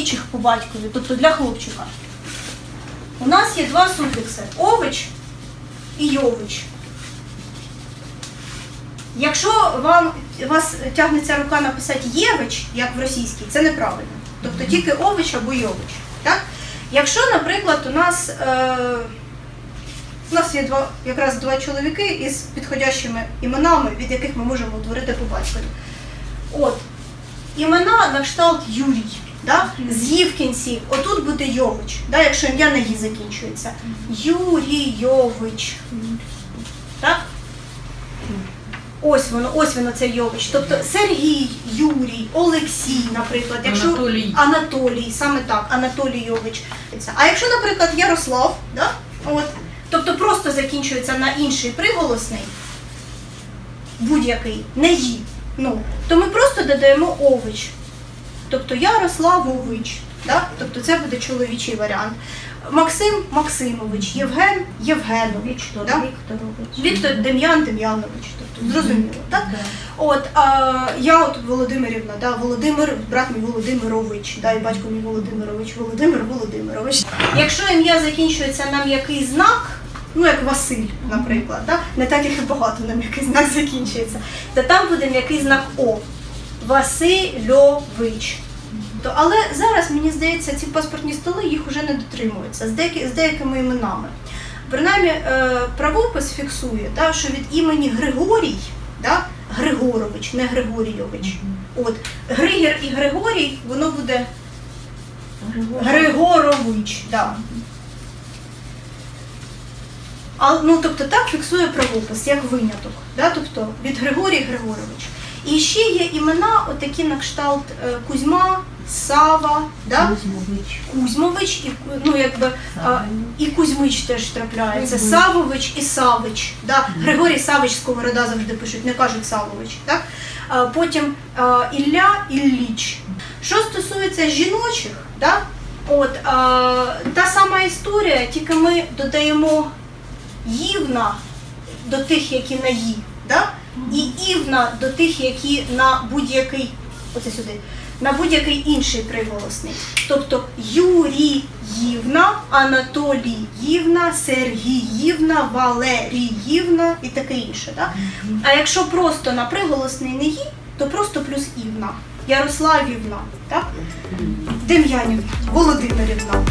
чоловічих по батькові, тобто для хлопчика. У нас є два суфікси ович і йович. Якщо вам вас тягнеться рука написати євич, як в російській, це неправильно. Тобто тільки ович або йович. Так? Якщо, наприклад, у нас, е, у нас є два, якраз два чоловіки із підходящими іменами, від яких ми можемо утворити по батькові. От, імена на кшталт Юрій. Да? З «ї» в кінці, отут буде Йович, да? якщо ім'я на «ї» закінчується. Юрійович. Так? Ось воно, ось воно це Йович. Тобто Сергій, Юрій, Олексій, наприклад, якщо Анатолій. Анатолій, саме так, Анатолій Йович. А якщо, наприклад, Ярослав, да? От, тобто просто закінчується на інший приголосний, будь-який, не «ї», ну, то ми просто додаємо ович. Тобто Ярославович. Да? Тобто це буде чоловічий варіант. Максим Максимович, Євген Євгенович. Віктор да? Вікторович. Віктор Дем'ян Дем'янович. Тобто зрозуміло, так? Да. От а, я от Володимирівна, да, Володимир, брат мій Володимирович, да, і батько мій Володимирович, Володимир Володимирович. Якщо ім'я закінчується на м'який знак, ну як Василь, наприклад, да, не так їх і багато на м'який знак закінчується, то там буде м'який знак О. Васильович. То, але зараз, мені здається, ці паспортні столи їх вже не дотримуються з, деякі, з деякими іменами. Принаймні, е, правопис фіксує, да, що від імені Григорій, да, Григорович, не Григорійович. От, Григір і Григорій, воно буде. Григорович. Да. А, ну, тобто так фіксує правопис, як виняток. Да? Тобто від Григорій Григорович. І ще є імена, отакі на кшталт е, Кузьма, Сава, да? Кузьмович. Кузьмович, і, ну, якби, а, і Кузьмич теж трапляється. Мгм. Савович і Савич. Да? Григорій Савич з Сковорода завжди пишуть, не кажуть Савович. Так? А, потім а, Ілля Ілліч. Що стосується жіночих, да? От, а, та сама історія, тільки ми додаємо ївна до тих, які на «ї», да? І івна до тих, які на будь-який, оце сюди, на будь-який інший приголосний. Тобто Юріївна, Анатоліївна, Сергіївна, Валеріївна і таке інше. Да? А якщо просто на приголосний не «ї», то просто плюс івна. Ярославівна, так? Дем'янівна, Володимирівна.